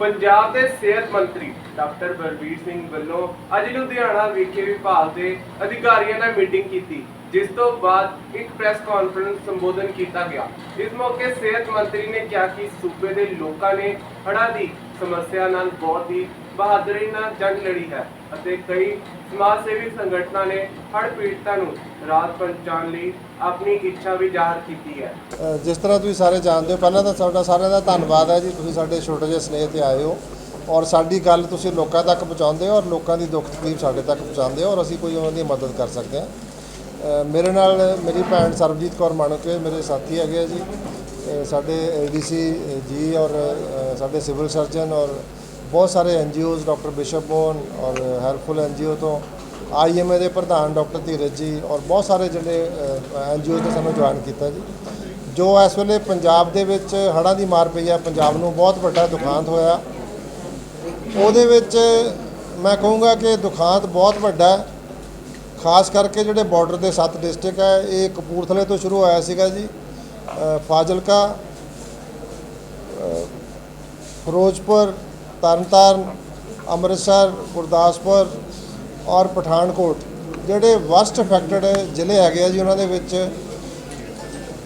ਪੰਜਾਬ ਦੇ ਸਿਹਤ ਮੰਤਰੀ ਡਾਕਟਰ ਬਲਬੀਰ ਸਿੰਘ ਵੱਲੋਂ ਅੱਜ ਲੁਧਿਆਣਾ ਵਿਖੇ ਵਿਭਾਗ ਦੇ ਅਧਿਕਾਰੀਆਂ ਨਾਲ ਮੀਟਿੰਗ ਕੀਤੀ, ਜਿਸ ਤੋਂ ਬਾਅਦ ਇੱਕ ਪ੍ਰੈਸ ਕਾਨਫਰੰਸ ਸੰਬੋਧਨ ਕੀਤਾ ਗਿਆ। ਇਸ ਮੌਕੇ ਸਿਹਤ ਮੰਤਰੀ ਨੇ ਕਿਹਾ ਕਿ ਸੂਬੇ ਦੇ ਲੋਕਾਂ ਨੇ ਹੜ੍ਹਾਂ ਦੀ ਸਮੱਸਿਆ ਨਾਲ ਬਹੁਤ ਹੀ ਬਹਾਦਰੀ ਨਾਲ ਜੰਗ ਲੜੀ ਹੈ। ਅਤੇ ਕਈ ਸਮਾਜ ਸੇਵੀ ਸੰਗਠਨਾਂ ਨੇ ਹੜ੍ਹ ਪੀੜਤਾਂ ਨੂੰ ਰਾਹਤ ਪਹੁੰਚਾਉਣ ਲਈ ਆਪਣੀ ਇੱਛਾ ਵੀ ਜ਼ਾਹਰ ਕੀਤੀ ਹੈ। ਜਿਸ ਤਰ੍ਹਾਂ ਤੁਸੀਂ ਸਾਰੇ ਜਾਣਦੇ ਹੋ ਪਹਿਲਾਂ ਤਾਂ ਤੁਹਾਡਾ ਸਾਰਿਆਂ ਦਾ ਧੰਨਵਾਦ ਹੈ ਜੀ ਤੁਸੀਂ ਸਾਡੇ ਛੋਟੇ ਜਿਹੇ ਸਨੇਹ ਤੇ ਆਏ ਹੋ ਔਰ ਸਾਡੀ ਗੱਲ ਤੁਸੀਂ ਲੋਕਾਂ ਤੱਕ ਪਹੁੰਚਾਉਂਦੇ ਹੋ ਔਰ ਲੋਕਾਂ ਦੀ ਦੁੱਖ ਤਕਲੀਫ ਸਾਡੇ ਤੱਕ ਪਹੁੰਚਾਉਂਦੇ ਹੋ ਔਰ ਅਸੀਂ ਕੋਈ ਉਹਨਾਂ ਦੀ ਮਦਦ ਕਰ ਸਕਦੇ ਹਾਂ। ਮੇਰੇ ਨਾਲ ਮੇਰੀ ਭੈਣ ਸਰਬਜੀਤ ਕੌਰ ਮਾਣਕੇ ਮੇਰੇ ਸਾਥੀ ਹੈਗੇ ਆ ਜੀ। ਅ, ਸਾਡੇ ਏਡੀਸੀ ਜੀ ਔਰ ਸਾਡੇ ਸਿਵਲ ਸਰਜਨ ਔਰ ਬਹੁਤ ਸਾਰੇ ਐਨਜੀਓਜ਼ ਡਾਕਟਰ ਬਿਸ਼ਪ ਬੋਨ ਔਰ ਹੈਲਪਫੁਲ ਐਨਜੀਓ ਤੋਂ ਆਈਐਮਏ ਦੇ ਪ੍ਰਧਾਨ ਡਾਕਟਰ ਧੀਰਜ ਜੀ ਔਰ ਬਹੁਤ ਸਾਰੇ ਜਿਹੜੇ ਐਨਜੀਓ ਨੇ ਸਾਨੂੰ ਜੁਆਇਨ ਕੀਤਾ ਜੀ। ਜੋ ਇਸ ਵੇਲੇ ਪੰਜਾਬ ਦੇ ਵਿੱਚ ਹੜ੍ਹਾਂ ਦੀ ਮਾਰ ਪਈ ਆ ਪੰਜਾਬ ਨੂੰ ਬਹੁਤ ਵੱਡਾ ਦੁਖਾਂਤ ਹੋਇਆ। ਉਹਦੇ ਵਿੱਚ ਮੈਂ ਕਹੂੰਗਾ ਕਿ ਦੁਖਾਂਤ ਬਹੁਤ ਵੱਡਾ ਹੈ। ਖਾਸ ਕਰਕੇ ਜਿਹੜੇ ਬਾਰਡਰ ਦੇ ਸੱਤ ਡਿਸਟ੍ਰਿਕਟ ਹੈ, ਇਹ ਕਪੂਰਥਲੇ ਤੋਂ ਸ਼ੁਰੂ ਹੋਇਆ ਸੀਗਾ ਜੀ ਫਾਜ਼ਿਲਕਾ ਫਿਰੋਜ਼ਪੁਰ ਤਰਨਤਾਰਨ, ਅੰਮ੍ਰਿਤਸਰ, ਗੁਰਦਾਸਪੁਰ ਔਰ ਪਠਾਨਕੋਟ, ਜਿਹੜੇ ਵਸਟ ਅਫੈਕਟਡ ਜ਼ਿਲ੍ਹੇ ਹੈਗੇ ਆ ਜੀ, ਉਹਨਾਂ ਦੇ ਵਿੱਚ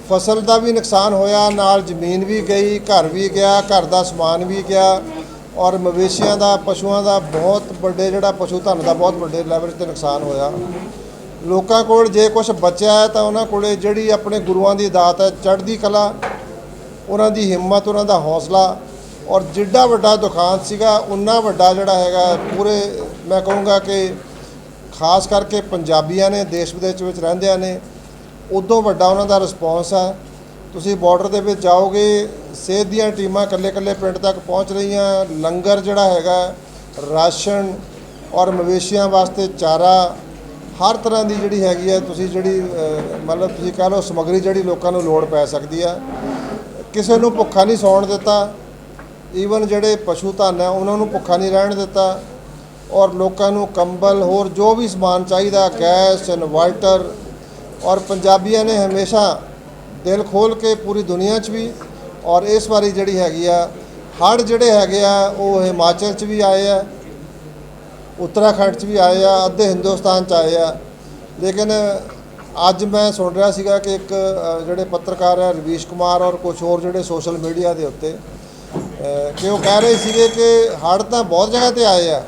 ਫਸਲ ਦਾ ਵੀ ਨੁਕਸਾਨ ਹੋਇਆ, ਨਾਲ ਜ਼ਮੀਨ ਵੀ ਗਈ, ਘਰ ਵੀ ਗਿਆ, ਘਰ ਦਾ ਸਮਾਨ ਵੀ ਗਿਆ ਔਰ ਮਵੇਸ਼ੀਆਂ ਦਾ, ਪਸ਼ੂਆਂ ਦਾ ਬਹੁਤ ਵੱਡੇ ਜਿਹੜਾ ਪਸ਼ੂ ਧਨ ਦਾ ਬਹੁਤ ਵੱਡੇ ਲੈਵਲ ਤੇ ਨੁਕਸਾਨ ਹੋਇਆ। ਲੋਕਾਂ ਕੋਲ ਜੇ ਕੁਝ ਬਚਿਆ ਹੈ ਤਾਂ ਉਹਨਾਂ ਕੋਲੇ ਜਿਹੜੀ ਆਪਣੇ ਗੁਰੂਆਂ ਦੀ ਦਾਤ ਹੈ, ਚੜ੍ਹਦੀ ਕਲਾ, ਉਹਨਾਂ ਦੀ ਹਿੰਮਤ, ਉਹਨਾਂ ਦਾ ਹੌਸਲਾ ਔਰ ਜਿੱਡਾ ਵੱਡਾ ਦੁਕਾਨ ਸੀਗਾ, ਉਨਾ ਵੱਡਾ ਜਿਹੜਾ ਹੈਗਾ, ਪੂਰੇ ਮੈਂ ਕਹੂੰਗਾ ਕਿ ਖਾਸ ਕਰਕੇ ਪੰਜਾਬੀਆਂ ਨੇ, ਦੇਸ਼ ਵਿਦੇਸ਼ ਵਿੱਚ ਰਹਿੰਦਿਆਂ ਨੇ, ਉਦੋਂ ਵੱਡਾ ਉਹਨਾਂ ਦਾ ਰਿਸਪੌਂਸ ਹੈ ਤੁਸੀਂ ਬਾਰਡਰ ਦੇ ਵਿੱਚ ਜਾਓਗੇ, ਸਿਹਤ ਦੀਆਂ ਟੀਮਾਂ ਇਕੱਲੇ-ਇਕੱਲੇ ਪਿੰਡ ਤੱਕ ਪਹੁੰਚ ਰਹੀਆਂ, ਲੰਗਰ ਜਿਹੜਾ ਹੈਗਾ, ਰਾਸ਼ਨ ਔਰ ਮਵੇਸ਼ੀਆਂ ਵਾਸਤੇ ਚਾਰਾ, ਹਰ ਤਰ੍ਹਾਂ ਦੀ ਜਿਹੜੀ ਹੈਗੀ ਹੈ ਤੁਸੀਂ ਜਿਹੜੀ ਮਤਲਬ ਤੁਸੀਂ ਕਹ ਲਓ ਸਮੱਗਰੀ ਜਿਹੜੀ ਲੋਕਾਂ ਨੂੰ ਲੋੜ ਪੈ ਸਕਦੀ ਆ। ਕਿਸੇ ਨੂੰ ਭੁੱਖਾ ਨਹੀਂ ਸੌਣ ਦਿੱਤਾ। ਈਵਨ ਜਿਹੜੇ ਪਸ਼ੂ ਧਨ ਹੈ, ਉਹਨਾਂ ਨੂੰ ਭੁੱਖਾ ਨਹੀਂ ਰਹਿਣ ਦਿੱਤਾ। ਔਰ ਲੋਕਾਂ ਨੂੰ ਕੰਬਲ, ਹੋਰ ਜੋ ਵੀ ਸਮਾਨ ਚਾਹੀਦਾ, ਗੈਸ, ਇਨਵਰਟਰ, ਔਰ ਪੰਜਾਬੀਆਂ ਨੇ ਹਮੇਸ਼ਾ ਦਿਲ ਖੋਲ ਕੇ ਪੂਰੀ ਦੁਨੀਆ 'ਚ ਵੀ, ਔਰ ਇਸ ਵਾਰੀ ਜਿਹੜੀ ਹੈਗੀ ਆ, ਹੜ੍ਹ ਜਿਹੜੇ ਹੈਗੇ ਆ, ਉਹ ਹਿਮਾਚਲ 'ਚ ਵੀ ਆਏ ਆ, ਉੱਤਰਾਖੰਡ 'ਚ ਵੀ ਆਏ ਆ, ਅੱਧੇ ਹਿੰਦੁਸਤਾਨ 'ਚ ਆਏ ਆ। ਲੇਕਿਨ ਅੱਜ ਮੈਂ ਸੁਣ ਰਿਹਾ ਸੀਗਾ ਕਿ ਇੱਕ ਜਿਹੜੇ ਪੱਤਰਕਾਰ ਹੈ ਰਵੀਸ਼ ਕੁਮਾਰ ਔਰ ਕੁਝ ਹੋਰ ਜਿਹੜੇ ਸੋਸ਼ਲ ਮੀਡੀਆ ਦੇ ਉੱਤੇ ਕਿ ਉਹ ਕਹਿ ਰਹੇ ਸੀਗੇ ਕਿ ਹੜ੍ਹ ਤਾਂ ਬਹੁਤ ਜਗ੍ਹਾ ਤੇ ਆਏ ਆ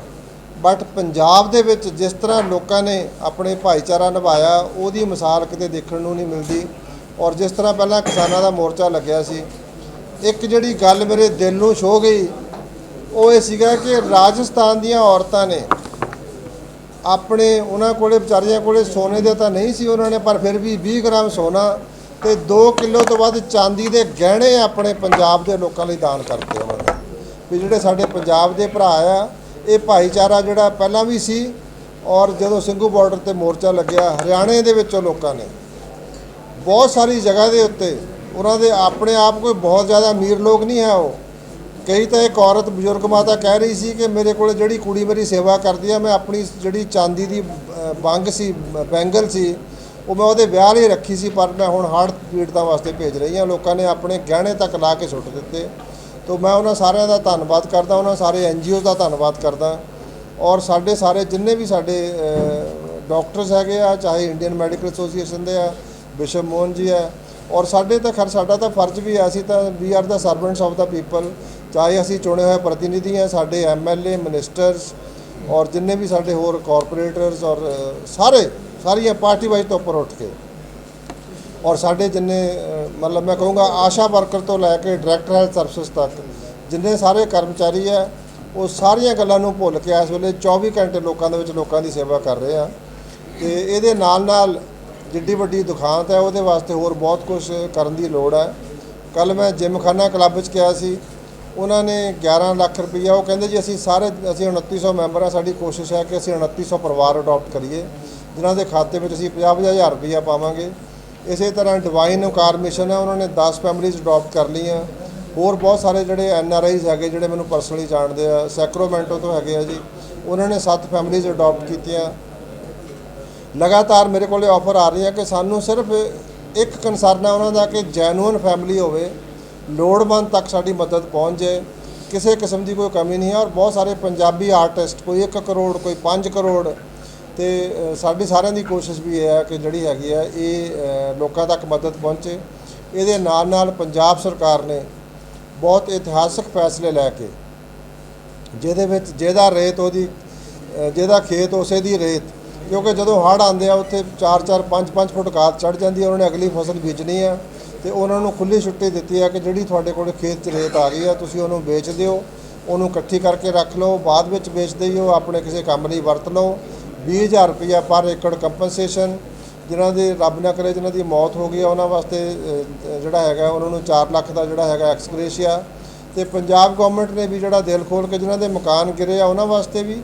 ਬਟ ਪੰਜਾਬ ਦੇ ਵਿੱਚ ਜਿਸ ਤਰ੍ਹਾਂ ਲੋਕਾਂ ਨੇ ਆਪਣੇ ਭਾਈਚਾਰਾ ਨਿਭਾਇਆ, ਉਹਦੀ ਮਿਸਾਲ ਕਿਤੇ ਦੇਖਣ ਨੂੰ ਨਹੀਂ ਮਿਲਦੀ। ਔਰ ਜਿਸ ਤਰ੍ਹਾਂ ਪਹਿਲਾਂ ਕਿਸਾਨਾਂ ਦਾ ਮੋਰਚਾ ਲੱਗਿਆ ਸੀ, ਇੱਕ ਜਿਹੜੀ ਗੱਲ ਮੇਰੇ ਦਿਲ ਨੂੰ ਛੋ ਗਈ, ਉਹ ਇਹ ਸੀਗਾ ਕਿ ਰਾਜਸਥਾਨ ਦੀਆਂ ਔਰਤਾਂ ਨੇ ਆਪਣੇ, ਉਹਨਾਂ ਕੋਲੇ, ਵਿਚਾਰੀਆਂ ਕੋਲੇ ਸੋਨੇ ਦੇ ਤਾਂ ਨਹੀਂ ਸੀ ਉਹਨਾਂ ਨੇ, ਪਰ ਫਿਰ ਵੀ 20 ਗ੍ਰਾਮ ਸੋਨਾ ਤੇ 2 ਕਿਲੋ ਤੋਂ ਵੱਧ ਚਾਂਦੀ ਦੇ ਗਹਿਣੇ ਆਪਣੇ ਪੰਜਾਬ ਦੇ ਲੋਕਾਂ ਲਈ ਦਾਨ ਕਰਤੇ ਉਹਨਾਂ ਨੇ। ਵੀ ਜਿਹੜੇ ਸਾਡੇ ਪੰਜਾਬ ਦੇ ਭਰਾ ਆ ਇਹ ਭਾਈਚਾਰਾ ਜਿਹੜਾ ਪਹਿਲਾਂ ਵੀ ਸੀ ਔਰ ਜਦੋਂ ਸਿੰਘੂ ਬਾਰਡਰ ਤੇ ਮੋਰਚਾ ਲੱਗਿਆ ਹਰਿਆਣੇ ਦੇ ਵਿੱਚੋਂ ਲੋਕਾਂ ਨੇ ਬਹੁਤ ਸਾਰੀ ਜਗ੍ਹਾ ਦੇ ਉੱਤੇ ਉਹਨਾਂ ਦੇ ਆਪਣੇ ਆਪ ਕੋਈ ਬਹੁਤ ਜ਼ਿਆਦਾ ਅਮੀਰ ਲੋਕ ਨਹੀਂ ਹੈ ਉਹ। ਕਈ ਤਾਂ ਇੱਕ ਔਰਤ ਬਜ਼ੁਰਗ ਮਾਤਾ ਕਹਿ ਰਹੀ ਸੀ ਕਿ ਮੇਰੇ ਕੋਲ ਜਿਹੜੀ ਕੁੜੀ ਮੇਰੀ ਸੇਵਾ ਕਰਦੀ ਆ ਮੈਂ ਆਪਣੀ ਜਿਹੜੀ ਚਾਂਦੀ ਦੀ ਅ, ਬੰਗ ਸੀ ਬੈਂਗਲ ਸੀ ਉਹ ਮੈਂ ਉਹਦੇ ਵਿਆਹ ਲਈ ਰੱਖੀ ਸੀ, ਪਰ ਮੈਂ ਹੁਣ ਹੜ੍ਹ ਪੀੜਤਾਂ ਵਾਸਤੇ ਭੇਜ ਰਹੀ ਹਾਂ। ਲੋਕਾਂ ਨੇ ਆਪਣੇ ਗਹਿਣੇ ਤੱਕ ਲਾ ਕੇ ਸੁੱਟ ਦਿੱਤੇ। ਤੋਂ ਮੈਂ ਉਹਨਾਂ ਸਾਰਿਆਂ ਦਾ ਧੰਨਵਾਦ ਕਰਦਾ, ਉਹਨਾਂ ਸਾਰੇ ਐਨਜੀਓ ਦਾ ਧੰਨਵਾਦ ਕਰਦਾ। ਔਰ ਸਾਡੇ ਸਾਰੇ ਜਿੰਨੇ ਵੀ ਸਾਡੇ ਡਾਕਟਰਸ ਹੈਗੇ ਆ, ਚਾਹੇ ਇੰਡੀਅਨ ਮੈਡੀਕਲ ਐਸੋਸੀਏਸ਼ਨ ਦੇ ਆ, ਬਿਸ਼ਪ ਮੋਹਨ ਜੀ ਆ, ਔਰ ਸਾਡੇ ਤਾਂ ਖਰ ਸਾਡਾ ਤਾਂ ਫਰਜ਼ ਵੀ ਹੈ ਸੀ ਤਾਂ we are the servants of the people, ਚਾਹੇ ਅਸੀਂ ਚੁਣੇ ਹੋਏ ਪ੍ਰਤੀਨਿਧੀ ਆ, ਸਾਡੇ ਐਮਐਲਏ ਮਿਨਿਸਟਰਸ, ਔਰ ਜਿੰਨੇ ਵੀ ਸਾਡੇ ਹੋਰ ਕਾਰਪੋਰੇਟਰਸ ਔਰ ਸਾਰੇ ਸਾਰੀਆਂ ਪਾਰਟੀ ਵਾਈਜ਼ ਤੋਂ ਉੱਪਰ ਉੱਠ ਕੇ। ਔਰ ਸਾਡੇ ਜਿੰਨੇ ਮਤਲਬ ਮੈਂ ਕਹੂੰਗਾ ਆਸ਼ਾ ਵਰਕਰ ਤੋਂ ਲੈ ਕੇ ਡਾਇਰੈਕਟਰ ਹੈਲਥ ਸਰਵਿਸ ਤੱਕ, ਜਿੰਨੇ ਸਾਰੇ ਕਰਮਚਾਰੀ ਆ ਉਹ ਸਾਰੀਆਂ ਗੱਲਾਂ ਨੂੰ ਭੁੱਲ ਕੇ ਇਸ ਵੇਲੇ 24 ਘੰਟੇ ਲੋਕਾਂ ਦੇ ਵਿੱਚ ਲੋਕਾਂ ਦੀ ਸੇਵਾ ਕਰ ਰਹੇ ਆ। ਤੇ ਇਹਦੇ ਨਾਲ ਨਾਲ ਜਿੱਡੀ ਵੱਡੀ ਦੁਖਾਂਤ ਹੈ, ਉਹਦੇ ਵਾਸਤੇ ਹੋਰ ਬਹੁਤ ਕੁਝ ਕਰਨ ਦੀ ਲੋੜ ਹੈ। ਕੱਲ ਮੈਂ ਜਿਮਖਾਨਾ ਕਲੱਬ 'ਚ ਗਿਆ ਸੀ, ਉਹਨਾਂ ਨੇ 11 ਲੱਖ ਰੁਪਈਆ, ਉਹ ਕਹਿੰਦੇ ਜੀ ਅਸੀਂ ਸਾਰੇ, ਅਸੀਂ 2900 ਮੈਂਬਰ ਆ ਸਾਡੀ ਕੋਸ਼ਿਸ਼ ਹੈ ਕਿ ਅਸੀਂ 2900 ਪਰਿਵਾਰ ਅਡਾਪਟ ਕਰੀਏ। ਜਿਨ੍ਹਾਂ ਦੇ ਖਾਤੇ ਵਿੱਚ ਅਸੀਂ 50-50000 ਰੁਪਈਆ ਪਾਵਾਂਗੇ। ਇਸੇ ਤਰ੍ਹਾਂ ਡਿਵਾਈਨ ਉਕਾਰ ਮਿਸ਼ਨ ਹੈ, ਉਹਨਾਂ ਨੇ 10 ਫੈਮਿਲੀਜ਼ ਅਡਾਪਟ ਕਰ ਲਈਆਂ। ਹੋਰ ਬਹੁਤ ਸਾਰੇ ਜਿਹੜੇ ਐਨ ਆਰ ਆਈਜ਼ ਹੈਗੇ, ਜਿਹੜੇ ਮੈਨੂੰ ਪਰਸਨਲੀ ਜਾਣਦੇ ਆ ਸੈਕਰੋਮੈਂਟੋ ਤੋਂ ਹੈਗੇ ਆ ਜੀ, ਉਹਨਾਂ ਨੇ 7 ਫੈਮਿਲੀਜ਼ ਅਡਾਪਟ ਕੀਤੀਆਂ। ਲਗਾਤਾਰ ਮੇਰੇ ਕੋਲੇ ਆਫਰ ਆ ਰਹੀਆਂ ਕਿ ਸਾਨੂੰ ਸਿਰਫ ਇੱਕ ਕਨਸਰਨ ਹੈ ਉਹਨਾਂ ਦਾ ਕਿ ਜੈਨੂਇਨ ਫੈਮਿਲੀ ਹੋਵੇ, ਲੋੜਵੰਦ ਤੱਕ ਸਾਡੀ ਮਦਦ ਪਹੁੰਚ ਜਾਏ। ਕਿਸੇ ਕਿਸਮ ਦੀ ਕੋਈ ਕਮੀ ਨਹੀਂ ਹੈ ਔਰ ਬਹੁਤ ਸਾਰੇ ਪੰਜਾਬੀ ਆਰਟਿਸਟ ਕੋਈ 1 ਕਰੋੜ, ਕੋਈ 5 ਕਰੋੜ ਤੇ ਸਾਡੀ ਸਾਰਿਆਂ ਦੀ ਕੋਸ਼ਿਸ਼ ਵੀ ਇਹ ਹੈ ਕਿ ਜਿਹੜੀ ਹੈਗੀ ਹੈ ਇਹ ਲੋਕਾਂ ਤੱਕ ਮਦਦ ਪਹੁੰਚੇ। ਇਹਦੇ ਨਾਲ ਨਾਲ ਪੰਜਾਬ ਸਰਕਾਰ ਨੇ ਬਹੁਤ ਇਤਿਹਾਸਕ ਫੈਸਲੇ ਲੈ ਕੇ, ਜਿਹਦੇ ਵਿੱਚ ਜਿਹਦਾ ਰੇਤ ਉਹਦੀ ਜਿਹਦਾ ਖੇਤ ਉਸੇ ਦੀ ਰੇਤ, ਕਿਉਂਕਿ ਜਦੋਂ ਹੜ੍ਹ ਆਉਂਦੇ ਆ, ਉੱਥੇ 4-4 5-5 ਫੁੱਟ ਖਾਦ ਚੜ ਜਾਂਦੀ ਹੈ ਉਹਨਾਂ ਨੇ ਅਗਲੀ ਫਸਲ ਬੀਜਣੀ ਆ। ਤੇ ਉਹਨਾਂ ਨੂੰ ਖੁੱਲੀ ਛੁੱਟੀ ਦਿੱਤੀ ਹੈ ਕਿ ਜਿਹੜੀ ਤੁਹਾਡੇ ਕੋਲ ਖੇਤ 'ਚ ਰੇਤ ਆ ਗਈ ਆ, ਤੁਸੀਂ ਉਹਨੂੰ ਵੇਚ ਦਿਓ, ਉਹਨੂੰ ਇਕੱਠੀ ਕਰਕੇ ਰੱਖ ਲਓ, ਬਾਅਦ ਵਿੱਚ ਵੇਚਦੇ ਹੀ ਉਹ ਆਪਣੇ ਕਿਸੇ ਕੰਮ ਲਈ ਵਰਤ ਲਓ। 20000 ਰੁਪਇਆ ਪਰ ਏਕੜ ਕੰਪਨਸੇਸ਼ਨ, ਜਿਨ੍ਹਾਂ ਦੇ ਰੱਬ ਨਾ ਕਰੇ ਜਿਨ੍ਹਾਂ ਦੀ ਮੌਤ ਹੋ ਗਈ ਆ, ਉਹਨਾਂ ਵਾਸਤੇ ਜਿਹੜਾ ਹੈਗਾ, ਉਹਨਾਂ ਨੂੰ 4 ਲੱਖ ਦਾ ਜਿਹੜਾ ਹੈਗਾ ਐਕਸਗ੍ਰੇਸ਼ੀਆ। ਤੇ ਪੰਜਾਬ ਗਵਰਨਮੈਂਟ ਨੇ ਵੀ ਜਿਹੜਾ ਦਿਲ ਖੋਲ ਕੇ ਜਿਨ੍ਹਾਂ ਦੇ ਮਕਾਨ ਗਿਰੇ ਆ, ਉਹਨਾਂ ਵਾਸਤੇ ਵੀ,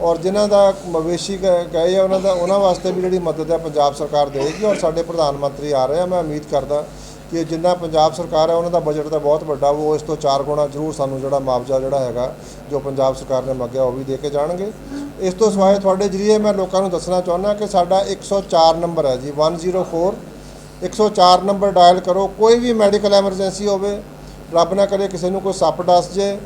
ਔਰ ਜਿਨ੍ਹਾਂ ਦਾ ਮਵੇਸ਼ੀ ਗਏ ਆ, ਉਹਨਾਂ ਦਾ, ਉਹਨਾਂ ਵਾਸਤੇ ਵੀ ਜਿਹੜੀ ਮਦਦ ਹੈ ਪੰਜਾਬ ਸਰਕਾਰ ਦੇਗੀ ਔਰ ਸਾਡੇ ਪ੍ਰਧਾਨ ਮੰਤਰੀ ਆ ਰਹੇ ਆ, ਮੈਂ ਉਮੀਦ ਕਰਦਾ ਕਿ ਜਿੰਨਾ ਪੰਜਾਬ ਸਰਕਾਰ ਹੈ ਉਹਨਾਂ ਦਾ ਬਜਟ ਤਾਂ ਬਹੁਤ ਵੱਡਾ, ਉਹ ਇਸ ਤੋਂ 4 ਗੁਣਾ ਜ਼ਰੂਰ ਸਾਨੂੰ ਜਿਹੜਾ ਮੁਆਵਜ਼ਾ ਜਿਹੜਾ ਹੈਗਾ, ਜੋ ਪੰਜਾਬ ਸਰਕਾਰ ਨੇ ਮੰਗਿਆ, ਉਹ ਵੀ ਦੇ ਕੇ ਜਾਣਗੇ। ਇਸ ਤੋਂ ਸਿਵਾਏ ਤੁਹਾਡੇ ਜਰੀਏ ਮੈਂ ਲੋਕਾਂ ਨੂੰ ਦੱਸਣਾ ਚਾਹੁੰਦਾ ਕਿ ਸਾਡਾ 104 ਨੰਬਰ ਹੈ ਜੀ 104 104 ਨੰਬਰ ਡਾਇਲ ਕਰੋ, ਕੋਈ ਵੀ ਮੈਡੀਕਲ ਐਮਰਜੈਂਸੀ ਹੋਵੇ, ਰੱਬ ਨਾ ਕਰੇ ਕਿਸੇ ਨੂੰ ਕੋਈ ਸੱਪ ਡਸ ਜੇ,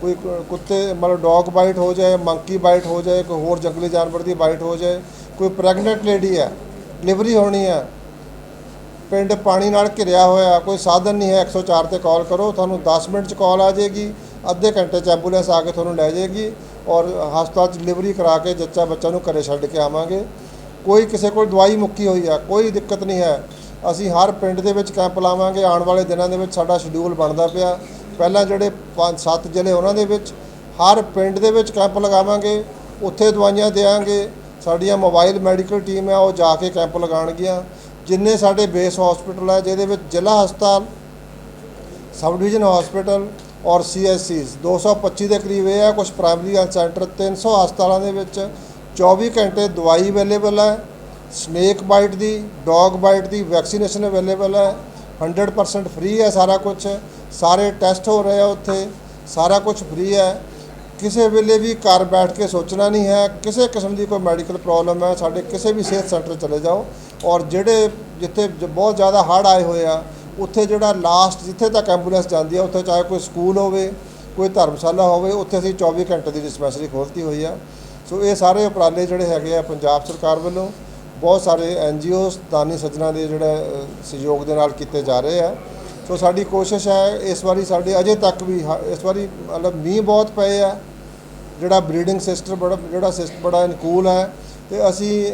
ਕੋਈ ਕੁੱਤੇ, ਮਤਲਬ ਡੌਗ ਬਾਈਟ ਹੋ ਜਾਏ ਮੰਕੀ ਬਾਈਟ ਹੋ ਜਾਏ, ਕੋਈ ਹੋਰ ਜੰਗਲੀ ਜਾਨਵਰ ਦੀ ਬਾਈਟ ਹੋ ਜਾਏ, ਕੋਈ ਪ੍ਰੈਗਨੈਂਟ ਲੇਡੀ ਹੈ ਡਿਲੀਵਰੀ ਹੋਣੀ ਹੈ, ਪਿੰਡ ਪਾਣੀ ਨਾਲ ਘਿਰਿਆ ਹੋਇਆ, ਕੋਈ ਸਾਧਨ ਨਹੀਂ ਹੈ 104 ਤੇ ਕਾਲ ਕਰੋ, ਤੁਹਾਨੂੰ 10 ਮਿੰਟ ਚ ਕਾਲ ਆ ਜਾਏਗੀ। ਅੱਧੇ ਘੰਟੇ ਚ ਐਂਬੂਲੈਂਸ ਆ ਕੇ ਤੁਹਾਨੂੰ ਲੈ ਜਾਏਗੀ ਔਰ ਹਸਪਤਾਲ ਚ ਡਿਲੀਵਰੀ ਕਰਾ ਕੇ ਜੱਚਾ ਬੱਚਾ ਨੂੰ ਘਰੇ ਛੱਡ ਕੇ ਆਵਾਂਗੇ। ਕੋਈ ਕਿਸੇ ਕੋਲ ਦਵਾਈ ਮੁੱਕੀ ਹੋਈ ਆ, ਕੋਈ ਦਿੱਕਤ ਨਹੀਂ ਹੈ। ਅਸੀਂ ਹਰ ਪਿੰਡ ਦੇ ਵਿੱਚ ਕੈਂਪ ਲਾਵਾਂਗੇ, ਆਉਣ ਵਾਲੇ ਦਿਨਾਂ ਦੇ ਵਿੱਚ ਸਾਡਾ ਸ਼ਡਿਊਲ ਬਣਦਾ ਪਿਆ। ਪਹਿਲਾਂ ਜਿਹੜੇ 5-7 ਜ਼ਿਲ੍ਹੇ ਉਹਨਾਂ ਦੇ ਵਿੱਚ, ਹਰ ਪਿੰਡ ਦੇ ਵਿੱਚ ਕੈਂਪ ਲਗਾਵਾਂਗੇ, ਉੱਥੇ ਦਵਾਈਆਂ ਦੇਵਾਂਗੇ ਸਾਡੀਆਂ ਮੋਬਾਈਲ ਮੈਡੀਕਲ ਟੀਮ ਹੈ ਉਹ ਜਾ ਕੇ ਕੈਂਪ ਲਗਾਉਣਗੀਆਂ। ਜਿੰਨੇ ਸਾਡੇ ਬੇਸ ਹਸਪੀਟਲ ਹੈ ਜਿਹਦੇ ਵਿੱਚ ਜ਼ਿਲ੍ਹਾ ਹਸਪਤਾਲ ਸਬ ਡਿਵੀਜ਼ਨ ਹਸਪੀਟਲ ਔਰ ਸੀਐਸਸੀਜ਼ 225 ਦੇ ਕਰੀਬ ਇਹ ਹੈ ਕੁਝ ਪ੍ਰਾਇਮਰੀ ਹੈਲਥ ਸੈਂਟਰ 300 ਹਸਪਤਾਲਾਂ ਦੇ ਵਿੱਚ 24 ਘੰਟੇ ਦਵਾਈ ਅਵੇਲੇਬਲ ਹੈ ਸਨੇਕ ਬਾਈਟ ਦੀ ਡੌਗ ਬਾਈਟ ਦੀ ਵੈਕਸੀਨੇਸ਼ਨ ਅਵੇਲੇਬਲ ਹੈ 100% ਫ੍ਰੀ ਹੈ ਸਾਰਾ ਕੁਝ ਸਾਰੇ ਟੈਸਟ ਹੋ ਰਹੇ ਆ ਉੱਥੇ, ਸਾਰਾ ਕੁਝ ਫ੍ਰੀ ਹੈ। ਕਿਸੇ ਵੇਲੇ ਵੀ ਘਰ ਬੈਠ ਕੇ ਸੋਚਣਾ ਨਹੀਂ ਹੈ, ਕਿਸੇ ਕਿਸਮ ਦੀ ਕੋਈ ਮੈਡੀਕਲ ਪ੍ਰੋਬਲਮ ਹੈ, ਸਾਡੇ ਕਿਸੇ ਵੀ ਸਿਹਤ ਸੈਂਟਰ ਚਲੇ ਜਾਓ। ਔਰ ਜਿਹੜੇ ਜਿੱਥੇ ਬਹੁਤ ਜ਼ਿਆਦਾ ਹੜ੍ਹ ਆਏ ਹੋਏ ਆ ਉੱਥੇ ਜਿਹੜਾ ਲਾਸਟ ਜਿੱਥੇ ਤੱਕ ਐਂਬੂਲੈਂਸ ਜਾਂਦੀ ਆ, ਉੱਥੇ ਚਾਹੇ ਕੋਈ ਸਕੂਲ ਹੋਵੇ, ਕੋਈ ਧਰਮਸ਼ਾਲਾ ਹੋਵੇ, ਉੱਥੇ ਅਸੀਂ 24 ਘੰਟੇ ਦੀ ਡਿਸਪੈਂਸਰੀ ਖੋਲ੍ਹਤੀ ਹੋਈ ਆ। ਸੋ ਇਹ ਸਾਰੇ ਉਪਰਾਲੇ ਜਿਹੜੇ ਹੈਗੇ ਆ ਪੰਜਾਬ ਸਰਕਾਰ ਵੱਲੋਂ, ਬਹੁਤ ਸਾਰੇ ਐਨਜੀਓਸ ਦਾਨੀ ਸੱਜਣਾ ਦੇ ਜਿਹੜਾ ਸਹਿਯੋਗ ਦੇ ਨਾਲ ਕੀਤੇ ਜਾ ਰਹੇ ਆ। ਸੋ ਸਾਡੀ ਕੋਸ਼ਿਸ਼ ਹੈ ਇਸ ਵਾਰੀ ਸਾਡੇ ਅਜੇ ਤੱਕ ਵੀ ਹ- ਇਸ ਵਾਰੀ ਮਤਲਬ ਮੀਂਹ ਬਹੁਤ ਪਏ ਆ। ਜਿਹੜਾ ਬਰੀਡਿੰਗ ਸਿਸਟਮ ਬੜਾ, ਜਿਹੜਾ ਸਿਸਟਮ ਬੜਾ ਅਨੁਕੂਲ ਹੈ। ਤੇ ਅਸੀਂ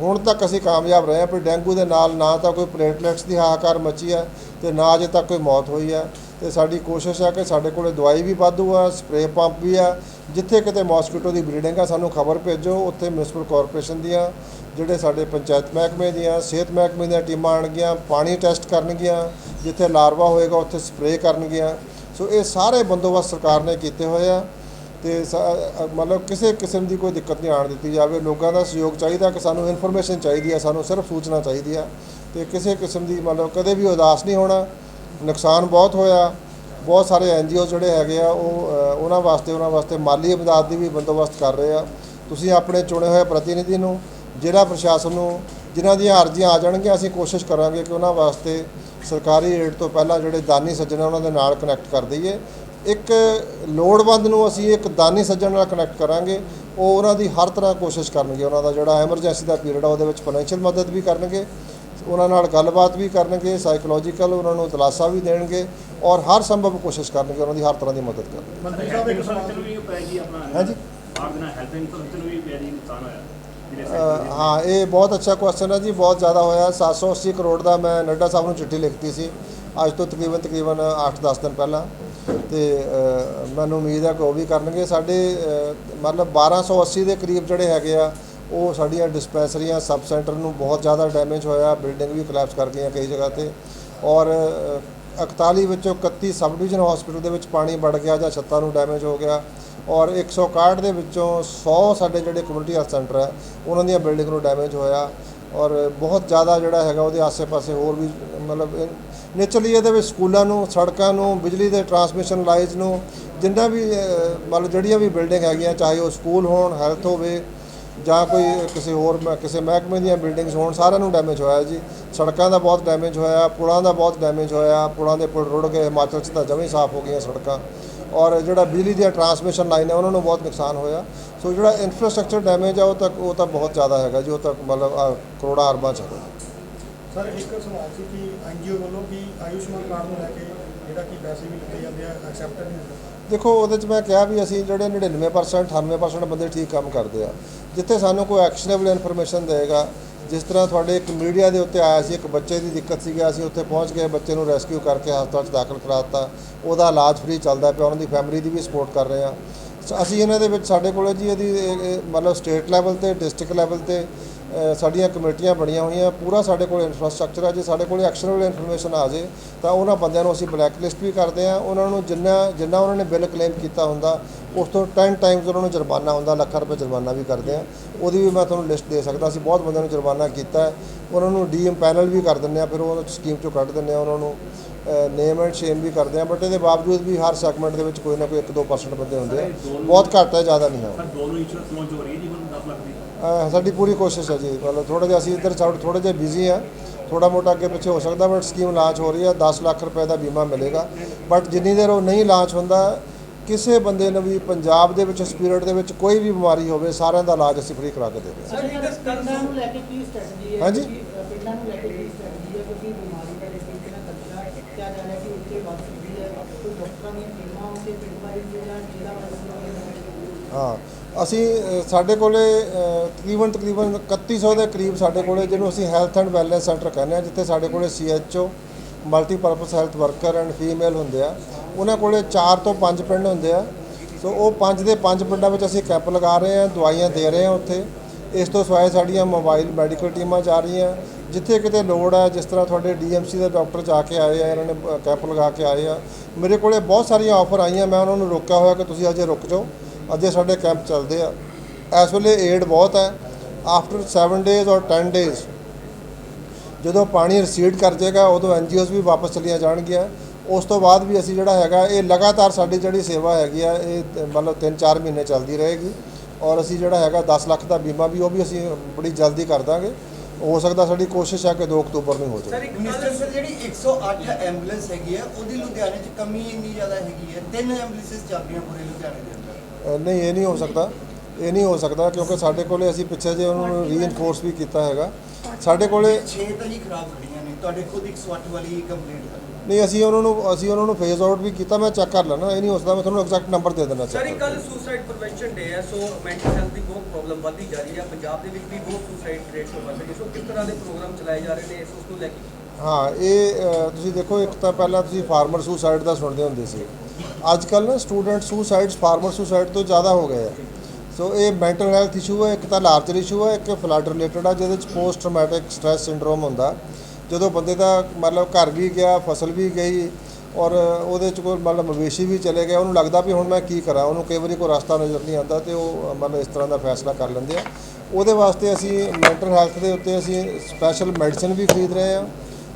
ਹੁਣ ਤੱਕ ਅਸੀਂ ਕਾਮਯਾਬ ਰਹੇ ਹਾਂ ਪਰ ਡੈਂਗੂ ਦੇ ਨਾਲ ਨਾ ਤਾਂ ਕੋਈ ਪਲੇਟਲੈਟਸ ਦੀ ਹਾਹਾਕਾਰ ਮਚੀ ਹੈ ਤੇ ਨਾ ਅਜੇ ਤੱਕ ਕੋਈ ਮੌਤ ਹੋਈ ਹੈ। ਤੇ ਸਾਡੀ ਕੋਸ਼ਿਸ਼ ਹੈ ਕਿ ਸਾਡੇ ਕੋਲੇ ਦਵਾਈ ਵੀ ਵਾਧੂ ਆ, ਸਪਰੇਅ ਪੰਪ ਵੀ ਆ, ਜਿੱਥੇ ਕਿਤੇ ਮੌਸਕੀਟੋ ਦੀ ਬਰੀਡਿੰਗ ਆ, ਸਾਨੂੰ ਖਬਰ ਭੇਜੋ, ਉੱਥੇ ਮਿਊਨਿਸਪਲ ਕਾਰਪੋਰੇਸ਼ਨ ਦੀਆਂ, ਜਿਹੜੇ ਸਾਡੇ ਪੰਚਾਇਤ ਮਹਿਕਮੇ ਦੀਆਂ, ਸਿਹਤ ਮਹਿਕਮੇ ਦੀਆਂ ਟੀਮਾਂ ਆਉਣਗੀਆਂ, ਪਾਣੀ ਟੈਸਟ ਕਰਨਗੀਆਂ, ਜਿੱਥੇ ਲਾਰਵਾ ਹੋਏਗਾ, ਉੱਥੇ ਸਪਰੇਅ ਕਰਨਗੀਆਂ। ਸੋ ਇਹ ਸਾਰੇ ਬੰਦੋਬਸਤ ਸਰਕਾਰ ਨੇ ਕੀਤੇ ਹੋਏ ਆ। ਤੇ ਸ- ਮਤਲਬ ਕਿਸੇ ਕਿਸਮ ਦੀ ਕੋਈ ਦਿੱਕਤ ਨਹੀਂ ਆਣ ਦਿੱਤੀ ਜਾਵੇ। ਲੋਕਾਂ ਦਾ ਸਹਿਯੋਗ ਚਾਹੀਦਾ ਕਿ ਸਾਨੂੰ ਇਨਫੋਰਮੇਸ਼ਨ ਚਾਹੀਦੀ ਹੈ ਸਾਨੂੰ ਸਿਰਫ ਸੂਚਨਾ ਚਾਹੀਦੀ ਆ। ਤੇ ਕਿਸੇ ਕਿਸਮ ਦੀ ਮਤਲਬ ਕਦੇ ਵੀ ਉਦਾਸ ਨਹੀਂ ਹੋਣਾ। ਨੁਕਸਾਨ ਬਹੁਤ ਹੋਇਆ। ਬਹੁਤ ਸਾਰੇ ਐਨਜੀਓ ਜਿਹੜੇ ਹੈਗੇ ਆ, ਉਹ ਉਹਨਾਂ ਵਾਸਤੇ ਉਹਨਾਂ ਵਾਸਤੇ ਮਾਲੀ ਇਮਦਾਦ ਦੀ ਵੀ ਬੰਦੋਬਸਤ ਕਰ ਰਹੇ ਆ। ਤੁਸੀਂ ਆਪਣੇ ਚੁਣੇ ਹੋਏ ਪ੍ਰਤੀਨਿਧੀ ਨੂੰ, ਜ਼ਿਲ੍ਹਾ ਪ੍ਰਸ਼ਾਸਨ ਨੂੰ, ਜਿਨ੍ਹਾਂ ਦੀਆਂ ਅਰਜ਼ੀਆਂ ਆ ਜਾਣਗੀਆਂ, ਅਸੀਂ ਕੋਸ਼ਿਸ਼ ਕਰਾਂਗੇ ਕਿ ਉਹਨਾਂ ਵਾਸਤੇ ਸਰਕਾਰੀ ਰੇਟ ਤੋਂ ਪਹਿਲਾਂ ਜਿਹੜੇ ਦਾਨੀ ਸੱਜਣ ਉਹਨਾਂ ਦੇ ਨਾਲ ਕਨੈਕਟ ਕਰ ਦਈਏ। ਇੱਕ ਲੋੜਵੰਦ ਨੂੰ ਅਸੀਂ ਇੱਕ ਦਾਨੀ ਸੱਜਣ ਨਾਲ ਕਨੈਕਟ ਕਰਾਂਗੇ ਉਹ ਉਹਨਾਂ ਦੀ ਹਰ ਤਰ੍ਹਾਂ ਕੋਸ਼ਿਸ਼ ਕਰਨਗੇ ਉਹਨਾਂ ਦਾ ਜਿਹੜਾ ਐਮਰਜੈਂਸੀ ਦਾ ਪੀਰੀਅਡ ਆ ਉਹਦੇ ਵਿੱਚ ਫਾਈਨੈਂਸ਼ੀਅਲ ਮਦਦ ਵੀ ਕਰਨਗੇ ਉਹਨਾਂ ਨਾਲ ਗੱਲਬਾਤ ਵੀ ਕਰਨਗੇ ਸਾਈਕੋਲੋਜੀਕਲ ਉਹਨਾਂ ਨੂੰ ਦਿਲਾਸਾ ਵੀ ਦੇਣਗੇ ਔਰ ਹਰ ਸੰਭਵ ਕੋਸ਼ਿਸ਼ ਕਰਨਗੇ ਉਹਨਾਂ ਦੀ ਹਰ ਤਰ੍ਹਾਂ ਦੀ ਮਦਦ ਕਰਨ ਮੰਤਰੀ ਸਾਹਿਬ ਇੱਕ ਸਵਾਲ ਵੀ ਪੈ ਗਈ ਆਪਣਾ। ਹਾਂਜੀ। ਆਪ ਦੇ ਨਾਲ ਹੈਲਥ ਨੂੰ ਵੀ ਪੈ ਜੀ ਨੁਕਸਾਨ ਹੋਇਆ ਹਾਂ ਇਹ ਬਹੁਤ ਅੱਛਾ ਕੁਐਸਚਨ ਹੈ ਜੀ ਬਹੁਤ ਜ਼ਿਆਦਾ ਹੋਇਆ। 780 ਕਰੋੜ ਦਾ ਮੈਂ ਨੱਡਾ ਸਾਹਿਬ ਨੂੰ ਚਿੱਠੀ ਲਿਖਤੀ ਸੀ ਅੱਜ ਤੋਂ ਤਕਰੀਬਨ ਤਕਰੀਬਨ 8-10 ਦਿਨ ਪਹਿਲਾਂ। ਤੇ ਮੈਨੂੰ ਉਮੀਦ ਹੈ ਕਿ ਉਹ ਵੀ ਕਰਨਗੇ। ਸਾਡੇ ਅ, ਮਤਲਬ 1280 ਦੇ ਕਰੀਬ ਜਿਹੜੇ ਹੈਗੇ ਆ ਉਹ ਸਾਡੀਆਂ ਡਿਸਪੈਂਸਰੀਆਂ ਸਬ ਸੈਂਟਰ ਨੂੰ ਬਹੁਤ ਜ਼ਿਆਦਾ ਡੈਮੇਜ ਹੋਇਆ ਬਿਲਡਿੰਗ ਵੀ ਕੋਲੈਪਸ ਕਰ ਗਈਆਂ ਕਈ ਜਗ੍ਹਾ ਤੇ। ਔਰ ਅ, 41 ਵਿੱਚੋਂ 31 ਸਬ ਡਿਵੀਜ਼ਨ ਹਸਪੀਟਲ ਦੇ ਵਿੱਚ ਪਾਣੀ ਵੜ ਗਿਆ ਜਾਂ ਛੱਤਾਂ ਨੂੰ ਡੈਮੇਜ ਹੋ ਗਿਆ। ਔਰ 161 ਦੇ ਵਿੱਚੋਂ 100 ਸਾਡੇ ਜਿਹੜੇ ਕਮਿਊਨਿਟੀ ਹੈਲਥ ਸੈਂਟਰ ਹੈ ਉਹਨਾਂ ਦੀਆਂ ਬਿਲਡਿੰਗ ਨੂੰ ਡੈਮੇਜ ਹੋਇਆ। ਔਰ ਬਹੁਤ ਜ਼ਿਆਦਾ ਜਿਹੜਾ ਹੈਗਾ ਉਹਦੇ ਆਸੇ-ਪਾਸੇ ਹੋਰ ਵੀ ਮਤਲਬ ਨੇਚਰਲੀ ਇਹਦੇ ਵਿੱਚ ਸਕੂਲਾਂ ਨੂੰ, ਸੜਕਾਂ ਨੂੰ, ਬਿਜਲੀ ਦੇ ਟਰਾਂਸਮਿਸ਼ਨ ਲਾਈਨਸ ਨੂੰ, ਜਿੰਨਾ ਵੀ ਮਤਲਬ ਜਿਹੜੀਆਂ ਵੀ ਬਿਲਡਿੰਗ ਹੈਗੀਆਂ, ਚਾਹੇ ਉਹ ਸਕੂਲ ਹੋਣ, ਹੈਲਥ ਹੋਵੇ, ਜਾਂ ਕੋਈ ਕਿਸੇ ਹੋਰ ਮ- ਕਿਸੇ ਮਹਿਕਮੇ ਦੀਆਂ ਬਿਲਡਿੰਗਸ ਹੋਣ, ਸਾਰਿਆਂ ਨੂੰ ਡੈਮੇਜ ਹੋਇਆ ਜੀ। ਸੜਕਾਂ ਦਾ ਬਹੁਤ ਡੈਮੇਜ ਹੋਇਆ, ਪੁਲਾਂ ਦਾ ਬਹੁਤ ਡੈਮੇਜ ਹੋਇਆ, ਪੁਲਾਂ ਦੇ ਪੁਲ ਰੁੜ ਗਏ, ਹਿਮਾਚਲ 'ਚ ਤਾਂ ਜਮਾਂ ਸਾਫ਼ ਹੋ ਗਈਆਂ ਸੜਕਾਂ। ਔਰ ਜਿਹੜਾ ਬਿਜਲੀ ਦੀਆਂ ਟਰਾਂਸਮਿਸ਼ਨ ਲਾਈਨ ਹੈ, ਉਹਨਾਂ ਨੂੰ ਬਹੁਤ ਨੁਕਸਾਨ ਹੋਇਆ। ਸੋ ਜਿਹੜਾ ਇਨਫਰਾਸਟ੍ਰਕਚਰ ਡੈਮੇਜ ਆ, ਉਹ ਤਾਂ ਉਹ ਤਾਂ ਬਹੁਤ ਜ਼ਿਆਦਾ ਹੈਗਾ ਜੀ, ਉਹ ਤਾਂ ਮਤਲਬ ਕਰੋੜਾਂ ਅਰਬਾਂ ਚ ਹੈਗਾ। ਸਰ, ਇੱਕ ਸਵਾਲ ਸੀ ਕਿ ਐਨਜੀਓ ਵੱਲੋਂ ਕਿ ਆਯੁਸ਼ਮਾਨ ਕਾਰਡ ਨੂੰ ਲੈ ਕੇ ਜਿਹੜਾ ਕਿ ਪੈਸੇ ਵੀ ਲਿੱਤੇ ਜਾਂਦੇ ਆ ਐਕਸੈਪਟ ਨਹੀਂ ਹੁੰਦਾ। ਦੇਖੋ, ਉਹਦੇ ਚ ਮੈਂ ਕਿਹਾ ਵੀ ਅਸੀਂ ਜਿਹੜੇ 99% 98% ਬੰਦੇ ਠੀਕ ਕੰਮ ਕਰਦੇ ਆ। ਜਿੱਥੇ ਸਾਨੂੰ ਕੋਈ ਐਕਸ਼ਨੇਬਲ ਇਨਫੋਰਮੇਸ਼ਨ ਦੇਗਾ ਜਿਸ ਤਰ੍ਹਾਂ ਤੁਹਾਡੇ ਇੱਕ ਮੀਡੀਆ ਦੇ ਉੱਤੇ ਆਇਆ ਸੀ, ਇੱਕ ਬੱਚੇ ਦੀ ਦਿੱਕਤ ਸੀਗੀ, ਅਸੀਂ ਉੱਥੇ ਪਹੁੰਚ ਗਏ, ਬੱਚੇ ਨੂੰ ਰੈਸਕਿਊ ਕਰਕੇ ਹਸਪਤਾਲ 'ਚ ਦਾਖਲ ਕਰਾ ਦਿੱਤਾ। ਉਹਦਾ ਇਲਾਜ ਫ੍ਰੀ ਚੱਲਦਾ ਪਿਆ, ਉਹਨਾਂ ਦੀ ਫੈਮਿਲੀ ਦੀ ਵੀ ਸਪੋਰਟ ਕਰ ਰਹੇ ਆ। ਅਸੀਂ ਇਹਨਾਂ ਦੇ ਵਿੱਚ, ਸਾਡੇ ਕੋਲ ਜੀ ਇਹਦੀ ਮਤਲਬ ਸਟੇਟ ਲੈਵਲ ਤੇ ਡਿਸਟ੍ਰਿਕਟ ਲੈਵਲ ਤੇ ਸਾਡੀਆਂ ਕਮੇਟੀਆਂ ਬਣੀਆਂ ਹੋਈਆਂ ਪੂਰਾ ਸਾਡੇ ਕੋਲ ਇਨਫਰਾਸਟ੍ਰਕਚਰ ਹੈ ਜੇ ਸਾਡੇ ਕੋਲ ਐਕਸ਼ਨੇਬਲ ਇਨਫੋਰਮੇਸ਼ਨ ਆ ਜੇ ਤਾਂ ਉਹਨਾਂ ਬੰਦਿਆਂ ਨੂੰ ਅਸੀਂ ਬਲੈਕ ਲਿਸਟ ਵੀ ਕਰਦੇ ਆ ਉਹਨਾਂ ਨੂੰ ਜਿੰਨਾ ਜਿੰਨਾ ਉਹਨਾਂ ਨੇ ਬਿੱਲ ਕਲੇਮ ਕੀਤਾ ਹੁੰਦਾ ਉਸ ਤੋਂ 10 ਟਾਈਮਸ ਉਹਨਾਂ ਨੂੰ ਜੁਰਮਾਨਾ ਹੁੰਦਾ ਲੱਖਾਂ ਰੁਪਏ ਜੁਰਮਾਨਾ ਵੀ ਕਰਦੇ ਆ ਉਹਦੀ ਵੀ ਮੈਂ ਤੁਹਾਨੂੰ ਲਿਸਟ ਦੇ ਸਕਦਾ ਅਸੀਂ ਬਹੁਤ ਬੰਦਿਆਂ ਨੂੰ ਜੁਰਮਾਨਾ ਕੀਤਾ ਉਹਨਾਂ ਨੂੰ ਡੀਐਮ ਪੈਨਲ ਵੀ ਕਰ ਦਿੰਦੇ ਆ ਫਿਰ ਉਹ ਸਕੀਮ ਚੋਂ ਕੱਢ ਦਿੰਦੇ ਆ ਉਹਨਾਂ ਨੂੰ। ਨੇਮ ਐਂਡ ਸ਼ੇਮ ਵੀ ਕਰਦੇ ਆ ਬਟ ਇਹਦੇ ਬਾਵਜੂਦ ਵੀ ਹਰ ਸੈਗਮੈਂਟ ਦੇ ਵਿੱਚ ਕੋਈ ਨਾ ਕੋਈ 1-2% ਬੰਦੇ ਹੁੰਦੇ ਆ। ਬਹੁਤ ਘੱਟ ਹੈ ਜ਼ਿਆਦਾ ਨਹੀਂ ਹੈ। ਸਰ ਦੋਨੋਂ ਇੰਸ਼ੋਰੈਂਸ ਲਾਂਚ ਹੋ ਰਹੀ ਹੈ ਜੀ ਹੁਣ 10 ਲੱਖ ਦੀ ਸਾਡੀ ਪੂਰੀ ਕੋਸ਼ਿਸ਼ ਹੈ ਜੀ। ਮਤਲਬ ਥੋੜਾ ਜਿਹਾ ਅਸੀਂ ਇੱਧਰ ਸਾਊਥ ਥੋੜੇ ਜਿਹਾ ਬਿਜ਼ੀ ਆ ਥੋੜਾ ਮੋਟਾ ਅੱਗੇ ਪਿੱਛੇ ਹੋ ਸਕਦਾ ਬਟ ਸਕੀਮ ਲਾਂਚ ਹੋ ਰਹੀ ਹੈ। 10 ਲੱਖ ਰੁਪਏ ਦਾ ਬੀਮਾ ਮਿਲੇਗਾ। ਬਟ ਜਿੰਨੀ ਦੇਰ ਉਹ ਨਹੀਂ ਲਾਂਚ ਹੁੰਦਾ ਕਿਸੇ ਬੰਦੇ ਨੂੰ ਵੀ ਪੰਜਾਬ ਦੇ ਵਿੱਚ ਸਪੀਰੀਟ ਦੇ ਵਿੱਚ ਕੋਈ ਵੀ ਬਿਮਾਰੀ ਹੋਵੇ ਸਾਰਿਆਂ ਦਾ ਇਲਾਜ ਅਸੀਂ ਫ੍ਰੀ ਕਰਾ ਕੇ ਦੇ ਰਹੇ ਹਾਂ। ਸਰ ਇੱਕ ਪਿੰਡਾਂ ਨੂੰ ਲੈ ਕੇ ਕੀ ਸਟ੍ਰੈਟਜੀ ਹੈ? ਹਾਂਜੀ? ਪਿੰਡਾਂ ਨੂੰ ਲੈ ਕੇ ਕੀ ਸਟ੍ਰੈਟਜੀ ਹੈ? ਕਿਉਂਕਿ ਬਿਮਾਰੀ ਦਾ ਡਿਸਟ੍ਰਿਕਟ ਨਾਲ ਖਰਚਾ ਕਿਹਾ ਜਾ ਰਿਹਾ ਕਿ ਉੱਥੇ ਵੱਧ ਸਕਦੀ ਹੈ। ਕੋਈ ਡਾਕਟਰਾਂ ਦੀਆਂ ਟੀਮਾਂ ਉੱਥੇ ਪਿੰਡ ਵਾਈਜ਼ ਜਿਹੜਾ ਜ਼ਿਲ੍ਹਾ ਵਾਈਜ਼ ਹਾਂ। ਅਸੀਂ ਸਾਡੇ ਕੋਲੇ ਅ, ਤਕਰੀਬਨ ਤਕਰੀਬਨ 3100 ਦੇ ਕਰੀਬ ਸਾਡੇ ਕੋਲੇ ਜਿਹਨੂੰ ਅਸੀਂ ਹੈਲਥ ਐਂਡ ਵੈਲਨੈਸ ਸੈਂਟਰ ਕਹਿੰਦੇ ਆ ਜਿੱਥੇ ਸਾਡੇ ਕੋਲੇ CHO multipurpose health worker and female ਹੁੰਦੇ ਆ। ਉਹਨਾਂ ਕੋਲੇ 4 ਤੋਂ 5 ਪਿੰਡ ਹੁੰਦੇ ਆ। ਸੋ ਉਹ 5 ਦੇ 5 ਪਿੰਡਾਂ ਵਿੱਚ ਅਸੀਂ ਕੈਂਪ ਲਗਾ ਰਹੇ ਆ ਦਵਾਈਆਂ ਦੇ ਰਹੇ ਆ ਉੱਥੇ। ਇਸ ਤੋਂ ਸਿਵਾਏ ਸਾਡੀਆਂ ਮੋਬਾਈਲ ਮੈਡੀਕਲ ਟੀਮਾਂ ਜਾ ਰਹੀਆਂ। ਜਿੱਥੇ ਕਿਤੇ ਲੋੜ ਹੈ ਜਿਸ ਤਰ੍ਹਾਂ ਤੁਹਾਡੇ ਡੀਐਮਸੀ ਦੇ ਡਾਕਟਰ ਜਾ ਕੇ ਆਏ ਆ ਇਹਨਾਂ ਨੇ ਕੈਂਪ ਲਗਾ ਕੇ ਆਏ ਆ। ਮੇਰੇ ਕੋਲੇ ਬਹੁਤ ਸਾਰੀਆਂ ਆਫਰ ਆਈਆਂ ਮੈਂ ਉਹਨਾਂ ਨੂੰ ਰੋਕਿਆ ਹੋਇਆ ਕਿ ਤੁਸੀਂ ਅਜੇ ਰੁਕ ਜਾਓ। ਅੱਜੇ ਸਾਡੇ ਕੈਂਪ ਚੱਲਦੇ ਆ। ਇਸ ਵੇਲੇ ਏਡ ਬਹੁਤ ਹੈ। ਆਫਟਰ 7 ਡੇਜ਼ ਔਰ 10 ਡੇਜ਼ ਜਦੋਂ ਪਾਣੀ ਰਿਸੀਡ ਕਰ ਜਾਏਗਾ ਉਦੋਂ ਐਨਜੀਓਜ਼ ਵੀ ਵਾਪਸ ਚਲੀਆਂ ਜਾਣਗੀਆਂ। ਉਸ ਤੋਂ ਬਾਅਦ ਵੀ ਅਸੀਂ ਜਿਹੜਾ ਹੈਗਾ ਇਹ ਲਗਾਤਾਰ ਸਾਡੀ ਜਿਹੜੀ ਸੇਵਾ ਹੈਗੀ ਆ ਇਹ ਮਤਲਬ 3-4 ਮਹੀਨੇ ਚੱਲਦੀ ਰਹੇਗੀ। ਔਰ ਅਸੀਂ ਜਿਹੜਾ ਹੈਗਾ 10 ਲੱਖ ਦਾ ਬੀਮਾ ਵੀ ਉਹ ਵੀ ਅਸੀਂ ਬੜੀ ਜਲਦੀ ਕਰ ਦਾਂਗੇ। ਹੋ ਸਕਦਾ ਸਾਡੀ ਕੋਸ਼ਿਸ਼ ਹੈ ਕਿ 2 ਅਕਤੂਬਰ ਨੂੰ ਹੋ ਜਾਵੇ। ਮਿਨਿਸਟਰ ਸਰ ਜਿਹੜੀ 108 ਐਂਬੂਲੈਂਸ ਹੈਗੀ ਹੈ ਉਹਦੀ ਲੁਧਿਆਣੇ 'ਚ ਕਮੀ ਇੰਨੀ ਜ਼ਿਆਦਾ ਹੈਗੀ ਹੈ। ਤਿੰਨ ਐਂਬੂਲੈਂਸਸ ਚੱਲ ਰਹੀਆਂ ਪੂਰੇ ਲੁਧਿਆਣੇ ਦੇ ਨਹੀਂ ਇਹ ਨਹੀਂ ਹੋ ਸਕਦਾ। ਇਹ ਨਹੀਂ ਹੋ ਸਕਦਾ ਕਿਉਂਕਿ ਸਾਡੇ ਕੋਲੇ ਅਸੀਂ ਪਿੱਛੇ ਜੇ ਉਹਨਾਂ ਨੂੰ ਰੀਇਨਫੋਰਸ ਵੀ ਕੀਤਾ ਹੈਗਾ। ਸਾਡੇ ਕੋਲੇ 6 ਤਾਂ ਜੀ ਖਰਾਬ ਖੜੀਆਂ ਨੇ। ਤੁਹਾਡੇ ਖੁਦ 108 ਵਾਲੀ ਕੰਪਲੇਂਟ ਹੈ ਨਹੀਂ ਅਸੀਂ ਉਹਨਾਂ ਨੂੰ ਅਸੀਂ ਉਹਨਾਂ ਨੂੰ ਫੇਜ਼ ਆਊਟ ਵੀ ਕੀਤਾ। ਮੈਂ ਚੈੱਕ ਕਰ ਲੈਣਾ ਇਹ ਨਹੀਂ ਹੋ ਸਕਦਾ। ਮੈਂ ਤੁਹਾਨੂੰ ਐਗਜ਼ੈਕਟ ਨੰਬਰ ਦੇ ਦੇਣਾ ਸਰ ਕੱਲ ਸੁਸਾਈਡ ਪ੍ਰੀਵੈਂਸ਼ਨ ਡੇ ਹੈ ਸੋ ਮੈਂਟਲ ਹੈਲਥ ਦੀ ਬਹੁਤ ਪ੍ਰੋਬਲਮ ਵੱਧਦੀ ਜਾ ਰਹੀ ਹੈ। ਪੰਜਾਬ ਦੇ ਵਿੱਚ ਵੀ ਬਹੁਤ ਸੁਸਾਈਡ ਰੇਟਸ ਵੱਧ ਰਹੇ ਸੋ ਕਿਸ ਤਰ੍ਹਾਂ ਦੇ ਪ੍ਰੋਗਰਾਮ ਚਲਾਏ ਜਾ ਰਹੇ ਨੇ ਇਸ ਉਸ ਨੂੰ ਲੈ ਕੇ? ਹਾਂ ਇਹ ਤੁਸੀਂ ਦੇਖੋ ਇੱਕ ਤਾਂ ਪਹਿਲਾਂ ਤੁਸੀਂ ਫਾਰਮਰ ਸੁਸਾਈਡ ਦਾ ਸੁਣਦੇ ਹੁੰਦੇ ਸੀ। ਅੱਜ ਕੱਲ ਨਾ ਸਟੂਡੈਂਟ ਸੁਸਾਈਡਸ ਫਾਰਮਰ ਸੁਸਾਈਡ ਤੋਂ ਜ਼ਿਆਦਾ ਹੋ ਗਏ ਆ। ਸੋ ਇਹ ਮੈਂਟਲ ਹੈਲਥ ਇਸ਼ੂ ਹੈ ਇੱਕ ਤਾਂ ਲਾਰਜਰ ਇਸ਼ੂ ਹੈ ਇੱਕ ਫਲੱਡ ਰਿਲੇਟਡ ਆ, ਜਿਹਦੇ ਚ ਪੋਸਟ ਟਰਾਮੈਟਿਕ ਸਟ੍ਰੈਸ ਸਿੰਡਰੋਮ ਹੁੰਦਾ। ਜਦੋਂ ਬੰਦੇ ਦਾ ਮਤਲਬ ਘਰ ਵੀ ਗਿਆ, ਫਸਲ ਵੀ ਗਈ, ਔਰ ਉਹਦੇ ਚ ਕੋਈ ਮਤਲਬ ਮਵੇਸ਼ੀ ਵੀ ਚਲੇ ਗਏ, ਉਹਨੂੰ ਲੱਗਦਾ ਵੀ ਹੁਣ ਮੈਂ ਕੀ ਕਰਾਂ, ਉਹਨੂੰ ਕਈ ਵਾਰੀ ਕੋਈ ਰਸਤਾ ਨਜ਼ਰ ਨਹੀਂ ਆਉਂਦਾ ਤੇ ਉਹ ਮਤਲਬ ਇਸ ਤਰ੍ਹਾਂ ਦਾ ਫੈਸਲਾ ਕਰ ਲੈਂਦੇ ਆ। ਉਹਦੇ ਵਾਸਤੇ ਅਸੀਂ ਮੈਂਟਲ ਹੈਲਥ ਦੇ ਉੱਤੇ ਅਸੀਂ ਸਪੈਸ਼ਲ ਮੈਡੀਸਿਨ ਵੀ ਖਰੀਦ ਰਹੇ ਹਾਂ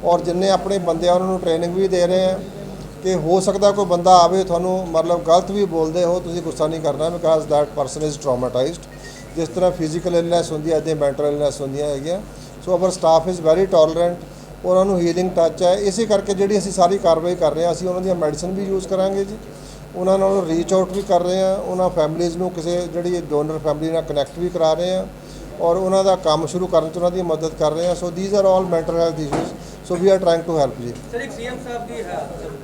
ਔਰ ਜਿੰਨੇ ਆਪਣੇ ਬੰਦੇ ਆ ਉਹਨਾਂ ਨੂੰ ਟ੍ਰੇਨਿੰਗ ਵੀ ਦੇ ਰਹੇ ਹਾਂ ਕਿ ਹੋ ਸਕਦਾ ਕੋਈ ਬੰਦਾ ਆਵੇ, ਤੁਹਾਨੂੰ ਮਤਲਬ ਗਲਤ ਵੀ ਬੋਲਦੇ ਹੋ, ਤੁਸੀਂ ਗੁੱਸਾ ਨਹੀਂ ਕਰਨਾ because that person is traumatized ਜਿਸ ਤਰ੍ਹਾਂ ਫਿਜ਼ੀਕਲ ਇਲਨੈਸ ਹੁੰਦੀ ਹੈ, ਇੱਦਾਂ ਮੈਂਟਲ ਇਲਨੈਸ ਹੁੰਦੀਆਂ ਹੈਗੀਆਂ। So our staff is very tolerant ਉਹਨਾਂ ਨੂੰ ਹੀਲਿੰਗ ਟੱਚ ਹੈ। ਇਸੇ ਕਰਕੇ ਜਿਹੜੀ ਅਸੀਂ ਸਾਰੀ ਕਾਰਵਾਈ ਕਰ ਰਹੇ ਹਾਂ, ਅਸੀਂ ਉਹਨਾਂ ਦੀਆਂ ਮੈਡੀਸਨ ਵੀ ਯੂਜ਼ ਕਰਾਂਗੇ ਜੀ। ਉਹਨਾਂ ਨਾਲ ਰੀਚ ਆਊਟ ਵੀ ਕਰ ਰਹੇ ਹਾਂ। ਉਹਨਾਂ ਫੈਮਲੀਜ਼ ਨੂੰ ਕਿਸੇ ਜਿਹੜੀ ਡੋਨਰ ਫੈਮਿਲੀ ਨਾਲ ਕਨੈਕਟ ਵੀ ਕਰਾ ਰਹੇ ਹਾਂ। ਔਰ ਉਹਨਾਂ ਦਾ ਕੰਮ ਸ਼ੁਰੂ ਕਰਨ 'ਚ ਉਹਨਾਂ ਦੀ ਮਦਦ ਕਰ ਰਹੇ ਹਾਂ। So these are all mental health issues so we are trying to help ਜੀ ਸਰ ਇੱਕ ਸੀਐਮ ਸਾਹਿਬ ਦੀ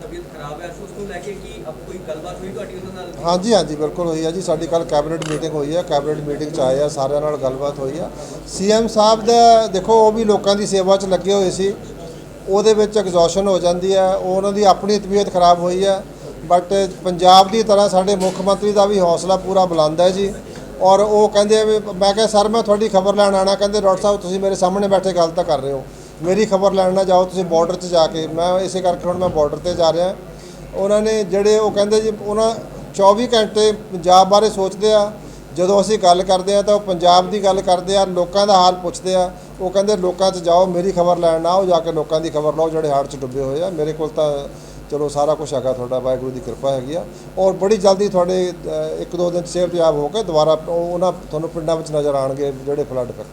ਤਬੀਅਤ ਖਰਾਬ ਹੈ ਸੋ ਉਸ ਨੂੰ ਲੈ ਕੇ ਕੀ ਅਬ ਕੋਈ ਗੱਲਬਾਤ ਹੋਈ ਤੁਹਾਡੀ ਉਹਨਾਂ ਨਾਲ? ਹਾਂਜੀ ਹਾਂਜੀ ਬਿਲਕੁਲ ਹੋਈ ਹੈ ਜੀ ਸਾਡੀ ਕੱਲ ਕੈਬਨਿਟ ਮੀਟਿੰਗ ਹੋਈ ਹੈ ਕੈਬਨਿਟ ਮੀਟਿੰਗ 'ਚ ਆਏ ਆ ਸਾਰਿਆਂ ਨਾਲ ਗੱਲਬਾਤ ਹੋਈ ਆ। ਸੀਐਮ ਸਾਹਿਬ ਦਾ ਦੇਖੋ ਉਹ ਵੀ ਲੋਕਾਂ ਦੀ ਸੇਵਾ 'ਚ ਲੱਗੇ ਹੋਏ ਸੀ। ਉਹਦੇ ਵਿੱਚ ਐਗਜ਼ੌਸ਼ਨ ਹੋ ਜਾਂਦੀ ਹੈ ਉਹ ਉਹਨਾਂ ਦੀ ਆਪਣੀ ਤਬੀਅਤ ਖਰਾਬ ਹੋਈ ਹੈ। ਬਟ ਪੰਜਾਬ ਦੀ ਤਰ੍ਹਾਂ ਸਾਡੇ ਮੁੱਖ ਮੰਤਰੀ ਦਾ ਵੀ ਹੌਸਲਾ ਪੂਰਾ ਬੁਲੰਦ ਹੈ ਜੀ। ਔਰ ਉਹ ਕਹਿੰਦੇ ਆ ਵੀ ਮੈਂ ਕਿਹਾ ਸਰ ਮੈਂ ਤੁਹਾਡੀ ਖਬਰ ਲੈਣ ਆਣਾ ਕਹਿੰਦੇ ਡਾਕਟਰ ਸਾਹਿਬ ਤੁਸੀਂ ਮੇਰੇ ਸਾਹਮਣੇ ਬੈਠੇ ਗੱਲ ਤਾਂ ਕਰ ਰਹੇ ਹੋ। ਮੇਰੀ ਖਬਰ ਲੈਣ ਨਾ ਜਾਓ, ਤੁਸੀਂ ਬਾਰਡਰ 'ਚ ਜਾ ਕੇ। ਮੈਂ ਇਸੇ ਕਰਕੇ ਹੁਣ ਮੈਂ ਬਾਰਡਰ ਤੇ ਜਾ ਰਿਹਾ। ਉਹਨਾਂ ਨੇ ਜਿਹੜੇ ਉਹ ਕਹਿੰਦੇ ਜੀ, ਉਹਨਾਂ 24 ਘੰਟੇ ਪੰਜਾਬ ਬਾਰੇ ਸੋਚਦੇ ਆ। ਜਦੋਂ ਅਸੀਂ ਗੱਲ ਕਰਦੇ ਆ ਤਾਂ ਉਹ ਪੰਜਾਬ ਦੀ ਗੱਲ ਕਰਦੇ ਆ, ਲੋਕਾਂ ਦਾ ਹਾਲ ਪੁੱਛਦੇ ਆ। ਉਹ ਕਹਿੰਦੇ, ਲੋਕਾਂ 'ਚ ਜਾਓ, ਮੇਰੀ ਖਬਰ ਲੈਣ ਨਾ ਆਓ, ਜਾ ਕੇ ਲੋਕਾਂ ਦੀ ਖਬਰ ਲਓ, ਜਿਹੜੇ ਹੜ੍ਹ 'ਚ ਡੁੱਬੇ ਹੋਏ ਆ। ਮੇਰੇ ਕੋਲ ਤਾਂ ਚਲੋ ਸਾਰਾ ਕੁਝ ਹੈਗਾ ਤੁਹਾਡਾ, ਵਾਹਿਗੁਰੂ ਦੀ ਕਿਰਪਾ ਹੈਗੀ ਆ। ਔਰ ਬੜੀ ਜਲਦੀ ਤੁਹਾਡੇ ਇੱਕ ਦੋ ਦਿਨ 'ਚ ਸਿਹਤਯਾਬ ਹੋ ਕੇ ਦੁਬਾਰਾ ਉਹ- ਉਹਨਾਂ, ਤੁਹਾਨੂੰ ਪਿੰਡਾਂ ਵਿੱਚ ਨਜ਼ਰ ਆਣਗੇ ਜਿਹੜੇ ਫਲੱਡ ਇਫੈਕਟ